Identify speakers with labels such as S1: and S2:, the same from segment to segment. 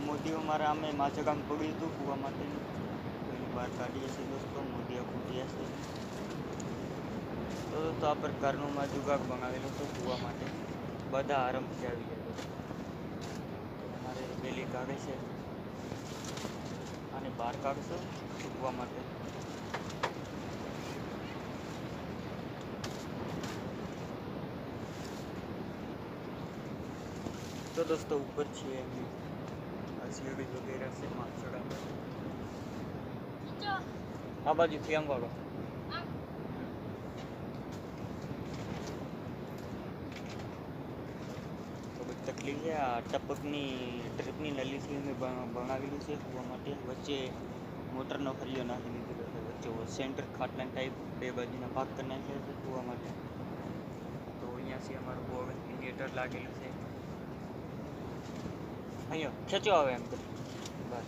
S1: આ મોદી અમારા અમે માથે કામ પડ્યું હતું કૂવા માટેનું એની બહાર કાઢીએ છીએ દોસ્તો મોદીઓ ખૂટ્યા છે તો દોસ્તો આ પ્રકારનું મેં જુગાડ બનાવેલું હતું કૂવા માટે બધા આરામથી આવી ગયા અમારે બેલી કાઢે છે અને બહાર કાઢશું સૂકવા માટે તો દોસ્તો ઉપર છીએ એમની 지우고 요리를 할수 있는 안주를 아버지 귀한 거로 તકલીફ છે આ ટપકની ટ્રીપની નલી છે મેં બનાવેલી છે હોવા માટે વચ્ચે મોટરનો ફરિયો નાખી દીધો છે વચ્ચે સેન્ટર ખાટલા ટાઈપ બે બાજુના ભાગ કરી નાખ્યા છે હોવા માટે તો અહીંયાથી અમારું ઇન્ડિકેટર લાગેલું છે અહીંયા ખેંચો આવે એમ બસ હવે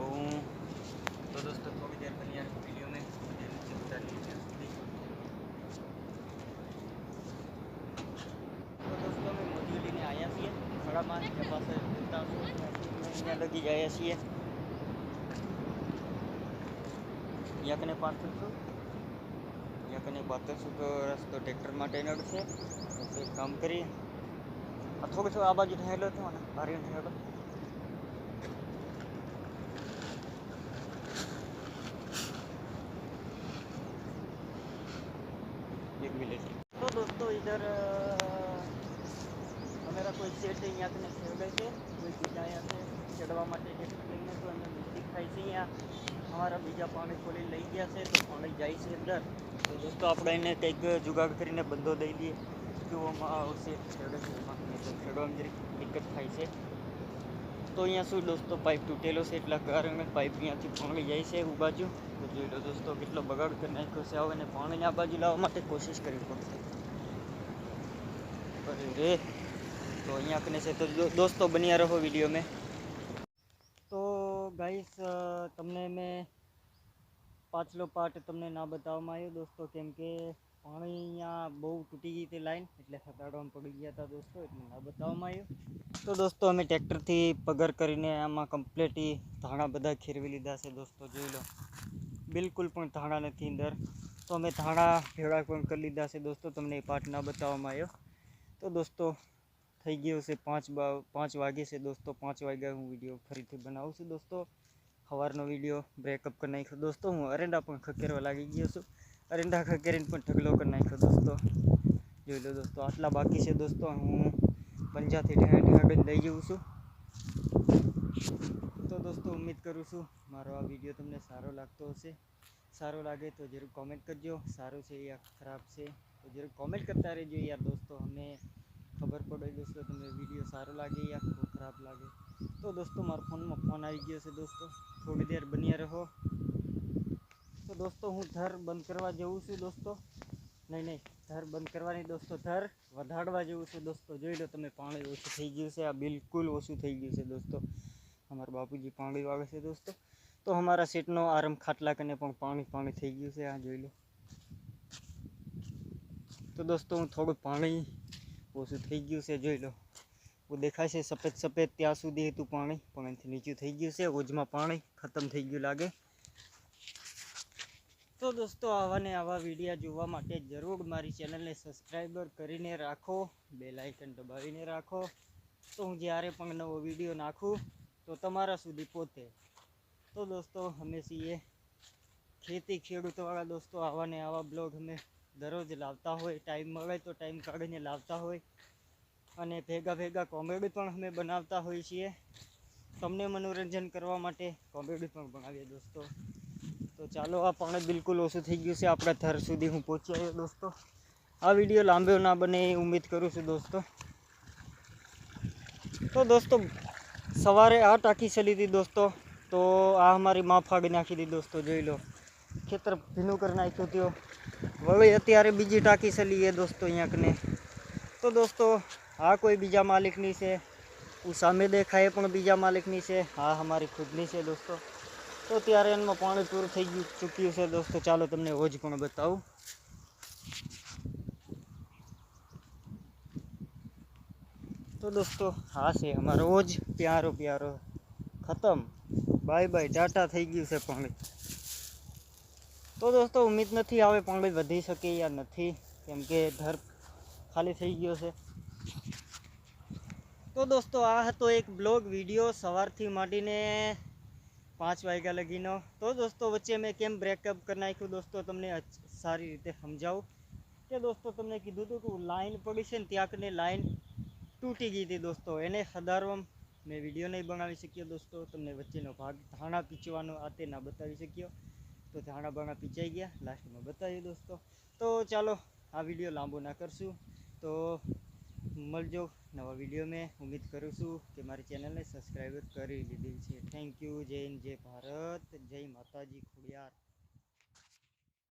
S1: હું તો દોસ્તો થોડી દેર પહેલી યાર વિડીયો મેં દોસ્તો અમે મજૂરી લઈને આવ્યા છીએ સાડા પાંચ કે પાસે ત્યાં લગી ગયા છીએ યાકને પાછળશું યાકને પાછળશું તો રસ્તો ટ્રેક્ટર માટે નડશે કામ કરીએ আর থোকে থোকে আবার যেটা হেলো তো মানে ভারী হয়ে एक मिनट तो दोस्तों इधर हमारा कोई सेठ नहीं यहाँ से खेल गए थे कोई बीजा यहाँ से चढ़वा मटे के लेंगे तो अंदर मिट्टी खाई से यहाँ हमारा बीजा पानी खोले ले गया से तो पानी जाए से अंदर तो दोस्तों आप इन्हें टैग जुगाड़ कर इन्हें बंदो दे दिए क्योंकि वो उससे खेल गए थे તો જરીક એક જ થાય છે તો અહીંયા શું દોસ્તો પાઇપ તૂટેલો છે એટલા કારણે પાઇપ અહીંયાથી પાણી જાય છે હું બાજુ તો જોઈ લો દોસ્તો કેટલો બગાડ કરી નાખ્યો છે આવે અને પાણી આ બાજુ લાવવા માટે કોશિશ કરવી પડશે રે તો અહીંયા કને છે તો દોસ્તો બન્યા રહો વિડીયો મેં તો ગાઈસ તમને મેં પાછલો પાર્ટ તમને ના બતાવવામાં આવ્યો દોસ્તો કેમ કે આલીયા બહુ તૂટી ગઈ થી લાઈન એટલે સતાડવા પડી ગયા તો દોસ્તો એટલે આ બતાવવા માંયો તો દોસ્તો અમે ટ્રેક્ટર થી પગર કરીને આમાં કમ્પ્લીટલી ધાણા બ다가 ખેરવી લીધા છે દોસ્તો જોઈ લો બિલકુલ પણ ધાણા ની અંદર તો અમે ધાણા ખેરવા પણ કરી લીધા છે દોસ્તો તમને આ વાત ન બતાવવામાં આવ્યો તો દોસ્તો થઈ ગયું છે 5 વાગ્યે 5 વાગે છે દોસ્તો 5 વાગે હું વિડિયો ફરીથી બનાવશું દોસ્તો ખવારનો વિડિયો બ્રેક અપ કરી નાખ્યો દોસ્તો હું аренда પણ ખેરવા લાગી ગયો છું રિંડાખા ગરીન પોઈન્ટ ઠગ લોકો નઈ કર દોસ્તો જોઈ લો દોસ્તો આટલા બાકી છે દોસ્તો હું પંજા થી ટહેટ કા બે લઈ જઈઉ છું તો દોસ્તો ઉમીદ કરું છું મારો આ વિડિયો તમને સારો લાગતો હશે સારો લાગે તો જર કોમેન્ટ કરજો સારું છે કે ખરાબ છે તો જર કોમેન્ટ કરતા રહેજો યાર દોસ્તો અમને ખબર પડી જોસો તમને વિડિયો સારો લાગે કે ખરાબ લાગે તો દોસ્તો મારો ફોન માં ફોન આવી ગયો છે દોસ્તો થોડી देर બન્યા રહેઓ दोस्तों हूं धर बंद करवा जेऊ छू दोस्तों नहीं नहीं धर बंद करवानी दोस्तों धर वढाड़वा जेऊ छू दोस्तों જોઈ લો તમને પાણી ઓછું થઈ ગયું છે આ બિલકુલ ઓછું થઈ ગયું છે दोस्तों અમારા બાપુજી પાણી વાગે છે दोस्तों તો અમારા સિટનો આરમ ખાટલા कने પણ પાણી પાણી થઈ ગયું છે આ જોઈ લો તો दोस्तों હું થોડું પાણી ઓછું થઈ ગયું છે જોઈ લો વો દેખા છે સફેદ સફેદ ત્યાં સુધી હેતું પાણી પોનથી નીચે થઈ ગયું છે ઉજમાં પાણી ખતમ થઈ ગયું લાગે તો દોસ્તો આવાને આવા વિડીયા જોવા માટે જરૂર મારી ચેનલને સબસ્ક્રાઈબર કરીને રાખો બે લાઇકન દબાવીને રાખો તો હું જ્યારે પણ નવો વિડીયો નાખું તો તમારા સુધી પહોંચે તો દોસ્તો અમે છીએ ખેતી ખેડૂતવાળા દોસ્તો આવાને આવા બ્લોગ અમે દરરોજ લાવતા હોય ટાઈમ મળે તો ટાઈમ કાઢીને લાવતા હોય અને ભેગા ભેગા કોમેડી પણ અમે બનાવતા હોઈએ છીએ તમને મનોરંજન કરવા માટે કોમેડી પણ બનાવીએ દોસ્તો तो चलो अब पाणे बिल्कुल ओसू થઈ ગઈ છે આપણે થર સુધી હું પોચી આયો દોસ્તો આ વિડિયો લાંબો ના બને ઈ ઉમીદ કરું છું દોસ્તો તો દોસ્તો સવારે આ ટાકી ચાલી દી દોસ્તો તો આ અમારી માં ફાડી નાખી દી દોસ્તો જોઈ લો ખેતર ભીનું કરનાઈ ચુતો યો વળી અત્યારે બીજી ટાકી ચાલી એ દોસ્તો અહીંક ને તો દોસ્તો આ કોઈ બીજા માલિક ની છે ઉસામે દેખાય પણ બીજા માલિક ની છે આ અમારી ખુદ ની છે દોસ્તો તો ત્યારે એમાં પાણી પૂરું થઈ ગયું ચૂક્યું છે દોસ્તો ચાલો તમને હોજ પણ બતાવું તો દોસ્તો હા છે અમારો હોજ પ્યારો પ્યારો ખતમ બાય બાય ટાટા થઈ ગયું છે પાણી તો દોસ્તો ઉમ્મીદ નથી આવે પાણી વધી શકે યા નથી કેમ કે ધર ખાલી થઈ ગયો છે તો દોસ્તો આ હતો એક બ્લોગ વિડીયો સવારથી માંડીને પાંચ વાગ્યા લગીનો તો દોસ્તો વચ્ચે મેં કેમ બ્રેકઅપ કરી નાખ્યું દોસ્તો તમને સારી રીતે સમજાવું કે દોસ્તો તમને કીધું હતું કે લાઈન પડી છે ને ત્યાં કરીને લાઈન તૂટી ગઈ હતી દોસ્તો એને સધારવા મેં વિડીયો નહીં બનાવી શક્યો દોસ્તો તમને વચ્ચેનો ભાગ ધાણા પીંચવાનો આ તે ના બતાવી શક્યો તો ધાણા બાણા પીચાઈ ગયા લાસ્ટમાં બતાવ્યું દોસ્તો તો ચાલો આ વિડીયો લાંબો ના કરશું તો મળજો નવા વિડીયો મેં ઉમ્મીદ કરું છું કે મારી ચેનલને સબસ્ક્રાઈબ કરી લીધી છે થેન્ક યુ જય હિન્દ જય ભારત જય માતાજી ખોડિયાર